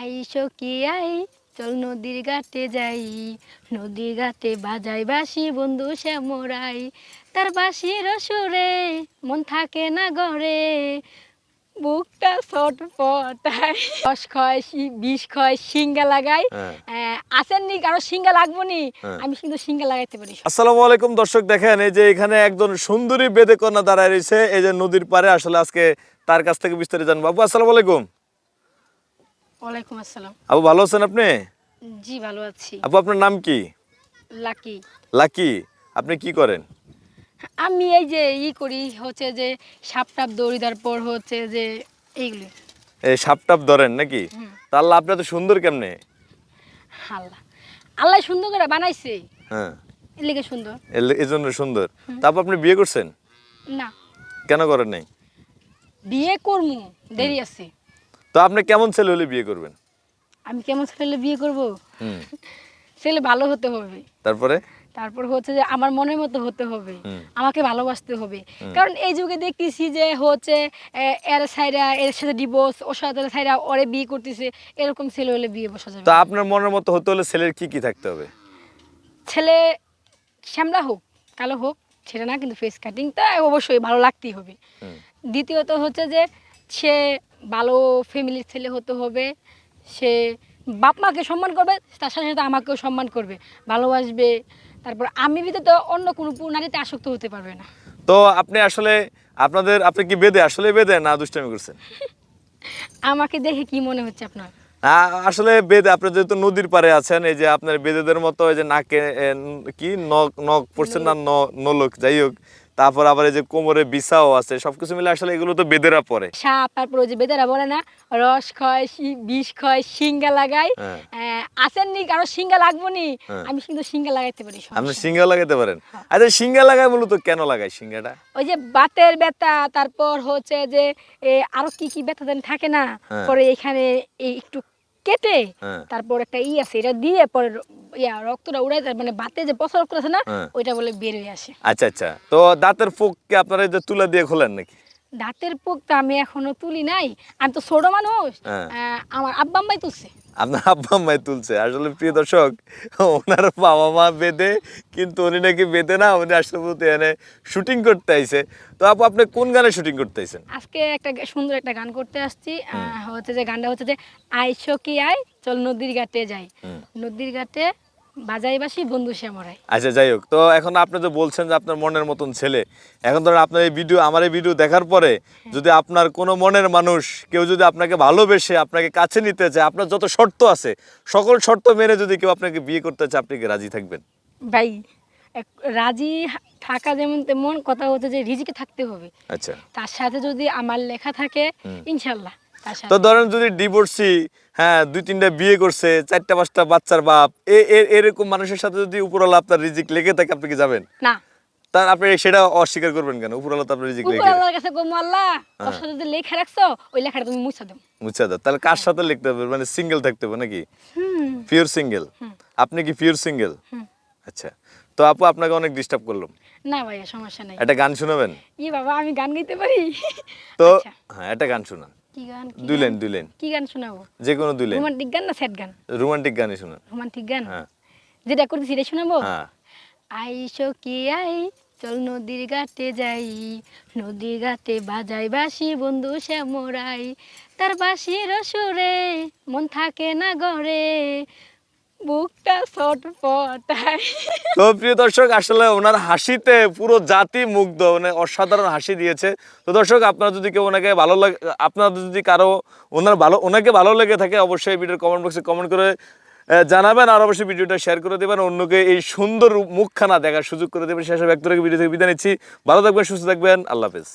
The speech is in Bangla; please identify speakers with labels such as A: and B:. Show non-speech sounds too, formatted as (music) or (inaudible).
A: আইসো কি আই? চল নদীর ঘাটে যাই। নদীর ঘাটে বাজাই বাসি বন্ধু শ্যামরাই তার বাসির সুরে মন থাকে না ঘরে। বুকটা ছট পটাই। দশ খয় শি- বিষ খয় সিঙ্গা লাগাই।
B: হ্যাঁ।
A: আহ, আসেন নি কারও সিঙ্গা লাগবো নি
B: হ্যাঁ।
A: আমি কিন্তু সিঙ্গা লাগাইতে পারি।
B: আসসালামু আলাইকুম দর্শক দেখেন এই যে এখানে একজন সুন্দরী বেদে কন্যা দাঁড়ায় রয়েছে। এই যে নদীর পারে আসলে আজকে তার কাছ থেকে বিস্তারিত জানব। আপু আসসালামু আলাইকুম।
A: ওয়ালাইকুম আসসালাম।
B: আপু ভালো আছেন আপনি?
A: জি ভালো আছি।
B: আপু আপনার নাম কি?
A: লাকি।
B: লাকি আপনি কি করেন?
A: আমি এই যে ই করি হচ্ছে যে সাপ টাপ দৌড়ি দেওয়ার পর হচ্ছে যে এইগুলি।
B: এই সাপটাপ ধরেন নাকি। তাহলে আপনি এত সুন্দর কেমনে?
A: আল্লাহ। আল্লাহ সুন্দর করে বানাইছে।
B: হ্যাঁ।
A: এর লেগে সুন্দর।
B: এই জন্য সুন্দর। তারপর আপনি বিয়ে করছেন?
A: না।
B: কেন করেন নাই?
A: বিয়ে করব দেরি আছে।
B: তো আপনি কেমন ছেলে হলে বিয়ে করবেন?
A: আমি কেমন ছেলে হলে বিয়ে করব? (laughs) ছেলে ভালো হতে হবে।
B: তারপরে?
A: তারপর হচ্ছে যে আমার মনের মতো হতে হবে। আমাকে ভালোবাসতে হবে। কারণ এই যুগে দেখতেছি যে হচ্ছে এর সাইরা এর সাথে ডিভোর্স ওর সাথে সাইরা ওরে বিয়ে করতেছে এরকম ছেলে হলে বিয়ে বসা যাবে।
B: তো আপনার মনের মতো হতে হলে ছেলের কি কি থাকতে হবে?
A: ছেলে শ্যামলা হোক কালো হোক সেটা না কিন্তু ফেস কাটিংটা অবশ্যই ভালো লাগতেই হবে। দ্বিতীয়ত হচ্ছে যে সে ভালো ফ্যামিলির ছেলে হতে হবে। সে বাপ মাকে সম্মান করবে তার সাথে সাথে আমাকেও সম্মান করবে ভালোবাসবে। তারপর আমি ভিতরে তো অন্য কোনো নারীতে আসক্ত হতে পারবে না।
B: তো আপনি আসলে আপনাদের আপনি কি বেদে? আসলে বেদে না দুষ্টামি করছেন? (laughs)
A: আমাকে দেখে কি মনে হচ্ছে আপনার?
B: আসলে বেদে আপনি যেহেতু নদীর পারে আছেন এই যে আপনার বেদেদের মতো এই যে নাকে কি নখ নখ পড়ছেন না ন- নলক যাই হোক তারপর আবার এই যে কোমরে বিছাও আছে সবকিছু মিলে আসলে এগুলো তো বেদেরা পরে
A: সাপ তারপর ওই যে বেদারা বলে না রস খয় বিষ খয় সিঙ্গা লাগাই
B: হ্যাঁ।
A: আসেন নি কারও সিঙ্গা লাগবো নি
B: হ্যাঁ।
A: আমি কিন্তু সিঙ্গা লাগাইতে পারি
B: আপনি। সিঙ্গা লাগাতে পারেন
A: হ্যাঁ।
B: আচ্ছা সিঙ্গা লাগায় মূলত কেন লাগায় সিঙ্গাটা
A: ওই যে বাতের ব্যথা তারপর হচ্ছে যে আরও কি কি ব্যথা যেন থাকে না। পরে এখানে একটু কেটে
B: হ্যাঁ।
A: তারপর একটা ই আছে এটা দিয়ে পরে ইয়া রক্তটা উড়াই যায়, মানে বাতে যে পচা রক্ত আছে না
B: হ্যাঁ।
A: ওইটা বলে বের হয়ে আসে
B: আচ্ছা আচ্ছা তো দাঁতের ফোককে আপনারা এই যে তুলা দিয়ে খোলেন নাকি
A: দাঁতের পোক তো আমি এখনও তুলি নাই আমি তো ছোট মানুষ
B: হ্যাঁ।
A: আহ, আমার আব্বা আম্মাই তুলছে
B: আপনার আব্বা আম্মাই তুলছে। আসলে প্রিয় দর্শক ওনার বাবা মা বেঁধে কিন্তু উনি নাকি বেঁধে না উনি আসলে বলতে এনে শুটিং করতে আইছে। তো আপু আপনি কোন গানে শুটিং করতে আইছেন?
A: আজকে একটা সুন্দর একটা গান করতে আসছি। আহ, হচ্ছে যে গানটা হচ্ছে যে আইসো কি আয় চল নদীর ঘাটে যাই। নদীর ঘাটে বাজাই বাসি বন্ধু শ্যামরাই
B: আচ্ছা যাই হোক। তো এখন আপনি তো বলছেন যে আপনার মনের মতন ছেলে এখন ধরেন আপনার এই ভিডিও আমার এই ভিডিও দেখার পরে যদি আপনার কোনো মনের মানুষ কেউ যদি আপনাকে ভালোবেসে আপনাকে কাছে নিতে চায় আপনার যত শর্ত আছে সকল শর্ত মেনে যদি কেউ আপনাকে বিয়ে করতে চায় আপনি কি রাজি থাকবেন?
A: ভাই রাজি থাকা যেমন তেমন কথা হচ্ছে যে রিজিকে থাকতে হবে।
B: আচ্ছা।
A: তার সাথে যদি আমার লেখা থাকে ইনশাল্লাহ।
B: তো ধরেন যদি ডিভোর্সি হ্যাঁ দুই তিনটা বিয়ে করছে চারটা পাঁচটা বাচ্চার বাপ এরকম মানুষের সাথে যদি উপরওয়ালা আপনার রিজিক লেগে থাকে আপনি কি যাবেন?
A: না।
B: তার আপনি সেটা অস্বীকার করবেন কেন? উপরওয়ালা তো আপনার রিজিক লেগে
A: আল্লাহর কাছে গোমো আল্লাহ
B: হ্যাঁ।
A: ওর সাথে যদি লেখা রাখছো ওই লেখাটা তুমি মুছা দাও।
B: মুছা দাও। তাহলে কার সাথে লিখতে হবে? মানে সিঙ্গেল থাকতে হবে নাকি?
A: হুম।
B: পিওর সিঙ্গেল আপনি কি পিওর সিঙ্গেল। আচ্ছা। তো আপু আপনাকে অনেক ডিস্টার্ব করলাম।
A: না ভাইয়া সমস্যা নাই।
B: একটা গান শোনাবেন?
A: ই বাবা আমি গান গাইতে পারি?
B: তো
A: আচ্ছা,
B: হ্যাঁ একটা গান শোনান।
A: কি গান
B: দুই লাইন দুই লাইন।
A: কি গান শোনাবো?
B: যে কোনো দুই লাইন।
A: রোমান্টিক গান না স্যাড গান?
B: রোমান্টিক গানই শোনান
A: রোমান্টিক গান?
B: হ্যাঁ।
A: যেটা শোনাবো?
B: হ্যাঁ।
A: আইসো কি আই? চল নদীর ঘাটে যাই। নদীর ঘাটে বাজাই বাসি বন্ধু শ্যামরাই তার বাসির সুরে মন থাকে না ঘরে
B: তো প্রিয় দর্শক, আসলে ওনার হাসিতে পুরো জাতি মুগ্ধ মানে অসাধারণ হাসি দিয়েছে। তো দর্শক, আপনারা যদি কেউ ওনাকে ভালো লাগে আপনাদের যদি কারও ওনার ভালো, ওনাকে ভালো লেগে থাকে, অবশ্যই ভিডিওর কমেন্ট বক্সে কমেন্ট করে জানাবেন আর অবশ্যই ভিডিওটা শেয়ার করে দেবেন। অন্যকে এই সুন্দর মুখখানা দেখার সুযোগ করে দেবেন। সেসব রেখে ভিডিও থেকে বিদায় নিচ্ছি। ভালো থাকবেন, সুস্থ থাকবেন। আল্লাহ হাফেজ।